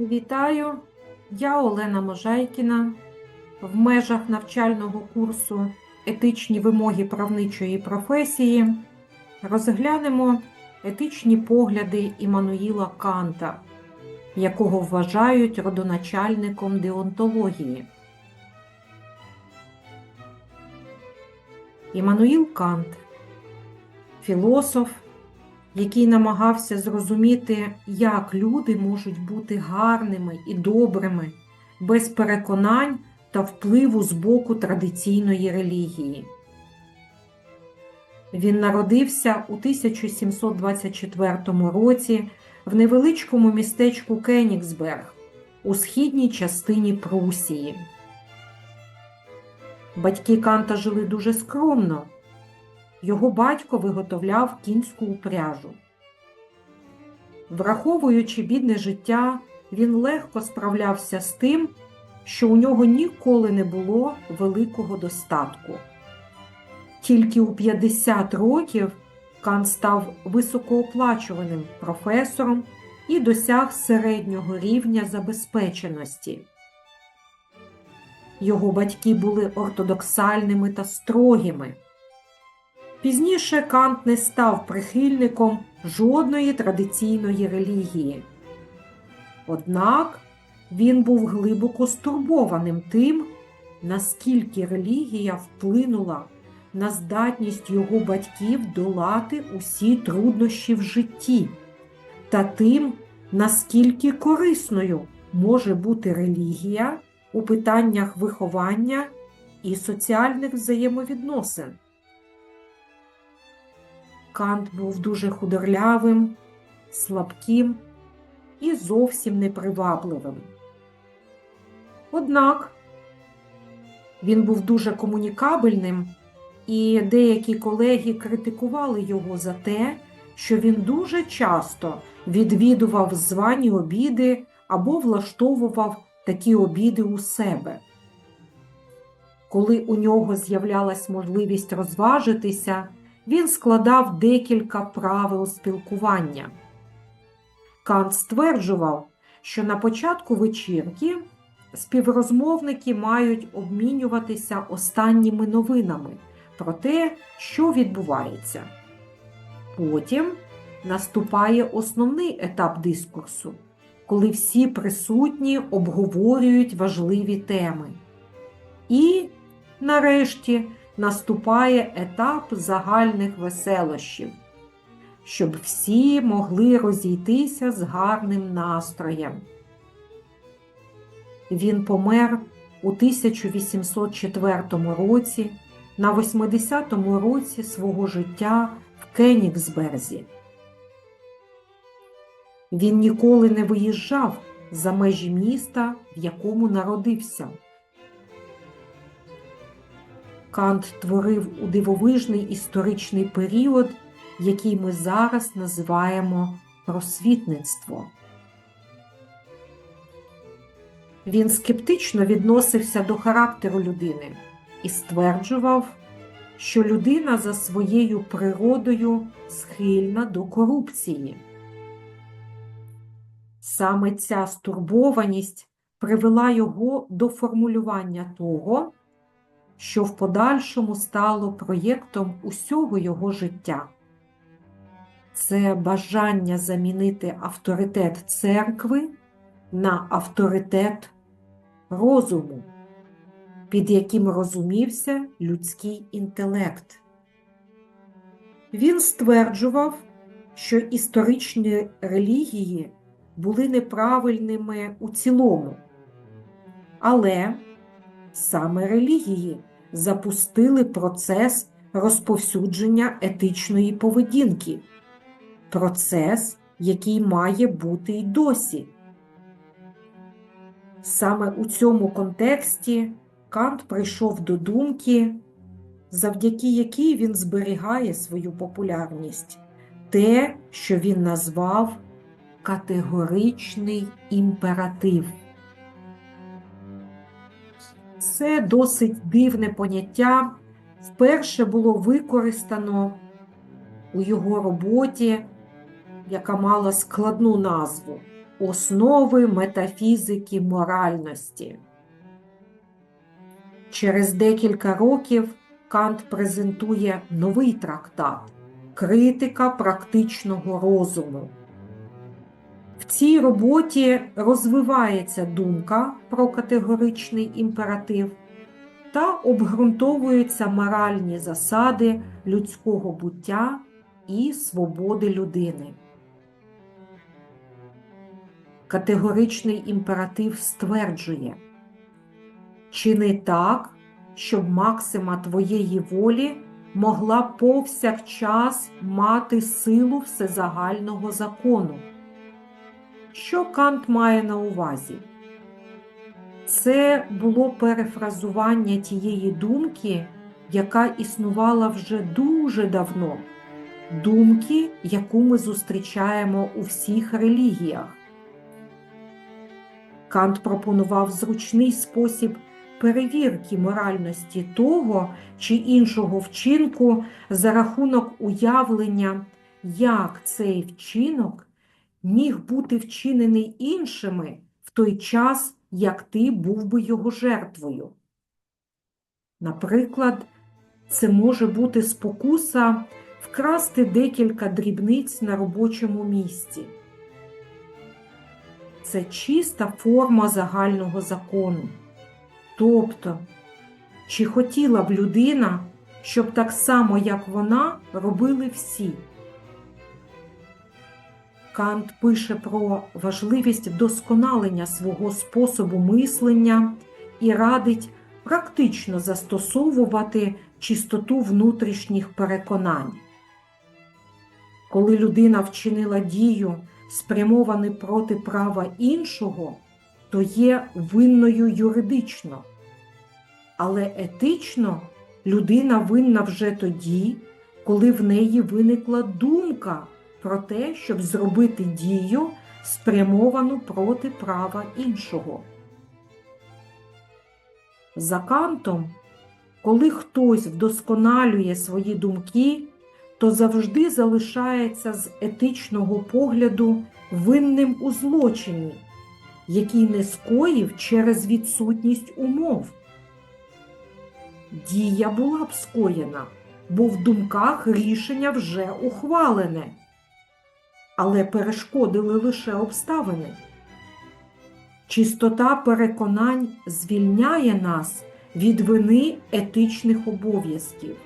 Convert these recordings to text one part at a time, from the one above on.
Вітаю! Я Олена Можайкіна. В межах навчального курсу Етичні вимоги правничої професії розглянемо етичні погляди Іммануїла Канта, якого вважають родоначальником деонтології. Іммануїл Кант філософ, який намагався зрозуміти, як люди можуть бути гарними і добрими, без переконань та впливу з боку традиційної релігії. Він народився у 1724 році в невеличкому містечку Кенігсберг у східній частині Прусії. Батьки Канта жили дуже скромно. Його батько виготовляв кінську упряжу. Враховуючи бідне життя, він легко справлявся з тим, що у нього ніколи не було великого достатку. Тільки у 50 років Кант став високооплачуваним професором і досяг середнього рівня забезпеченості. Його батьки були ортодоксальними та строгими. Пізніше Кант не став прихильником жодної традиційної релігії. Однак він був глибоко стурбованим тим, наскільки релігія вплинула на здатність його батьків долати усі труднощі в житті, та тим, наскільки корисною може бути релігія у питаннях виховання і соціальних взаємовідносин. Кант був дуже худорлявим, слабким і зовсім непривабливим. Однак він був дуже комунікабельним, і деякі колеги критикували його за те, що він дуже часто відвідував звані обіди або влаштовував такі обіди у себе. Коли у нього з'являлась можливість розважитися, він складав декілька правил спілкування. Кант стверджував, що на початку вечірки співрозмовники мають обмінюватися останніми новинами про те, що відбувається. Потім наступає основний етап дискурсу, коли всі присутні обговорюють важливі теми. І, нарешті, наступає етап загальних веселощів, щоб всі могли розійтися з гарним настроєм. Він помер у 1804 році на 80-му році свого життя в Кенігсберзі. Він ніколи не виїжджав за межі міста, в якому народився. Кант творив у дивовижний історичний період, який ми зараз називаємо просвітництво. Він скептично відносився до характеру людини і стверджував, що людина за своєю природою схильна до корупції. Саме ця стурбованість привела його до формулювання того, що в подальшому стало проєктом усього його життя. Це бажання замінити авторитет церкви на авторитет розуму, під яким розумівся людський інтелект. Він стверджував, що історичні релігії були неправильними у цілому, але саме релігії запустили процес розповсюдження етичної поведінки, процес, який має бути й досі. Саме у цьому контексті Кант прийшов до думки, завдяки якій він зберігає свою популярність, те, що він назвав категоричний імператив. Це досить дивне поняття вперше було використано у його роботі, яка мала складну назву основи метафізики моральності. Через декілька років Кант презентує новий трактат Критика практичного розуму. Цій роботі розвивається думка про категоричний імператив та обґрунтовуються моральні засади людського буття і свободи людини. Категоричний імператив стверджує Чини так, щоб максима твоєї волі могла повсякчас мати силу всезагального закону. Що Кант має на увазі? Це було перефразування тієї думки, яка існувала вже дуже давно, думки, яку ми зустрічаємо у всіх релігіях. Кант пропонував зручний спосіб перевірки моральності того чи іншого вчинку за рахунок уявлення, як цей вчинок міг бути вчинений іншими в той час, як ти був би його жертвою. Наприклад, це може бути спокуса вкрасти декілька дрібниць на робочому місці. Це чиста форма загального закону. Тобто, чи хотіла б людина, щоб так само, як вона, робили всі? Кант пише про важливість вдосконалення свого способу мислення і радить практично застосовувати чистоту внутрішніх переконань. Коли людина вчинила дію, спрямовану проти права іншого, то є винною юридично. Але етично людина винна вже тоді, коли в неї виникла думка про те, щоб зробити дію, спрямовану проти права іншого. За кантом, коли хтось вдосконалює свої думки, то завжди залишається з етичного погляду винним у злочині, який не скоїв через відсутність умов. Дія була б скоєна, бо в думках рішення вже ухвалене, але перешкодили лише обставини. Чистота переконань звільняє нас від вини етичних обов'язків,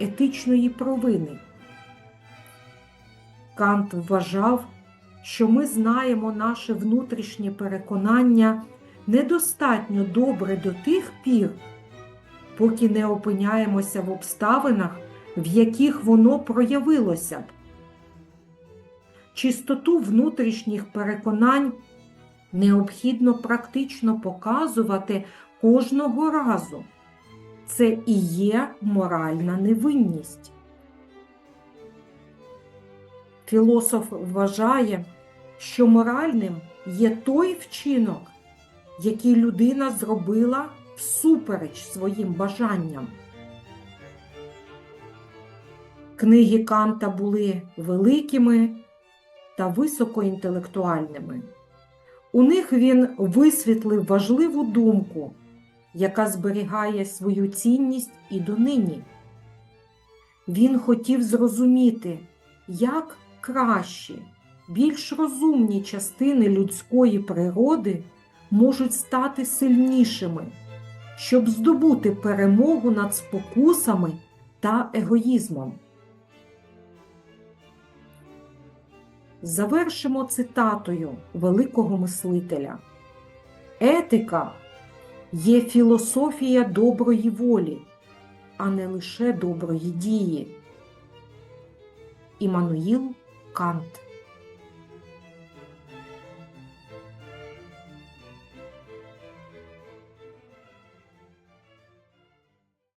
етичної провини. Кант вважав, що ми знаємо наше внутрішнє переконання недостатньо добре до тих пір, поки не опиняємося в обставинах, в яких воно проявилося б. Чистоту внутрішніх переконань необхідно практично показувати кожного разу. Це і є моральна невинність. Філософ вважає, що моральним є той вчинок, який людина зробила всупереч своїм бажанням. Книги Канта були великими та високоінтелектуальними. У них він висвітлив важливу думку, яка зберігає свою цінність і донині. Він хотів зрозуміти, як кращі, більш розумні частини людської природи можуть стати сильнішими, щоб здобути перемогу над спокусами та егоїзмом. Завершимо цитатою великого мислителя. Етика є філософія доброї волі, а не лише доброї дії. Імануїл Кант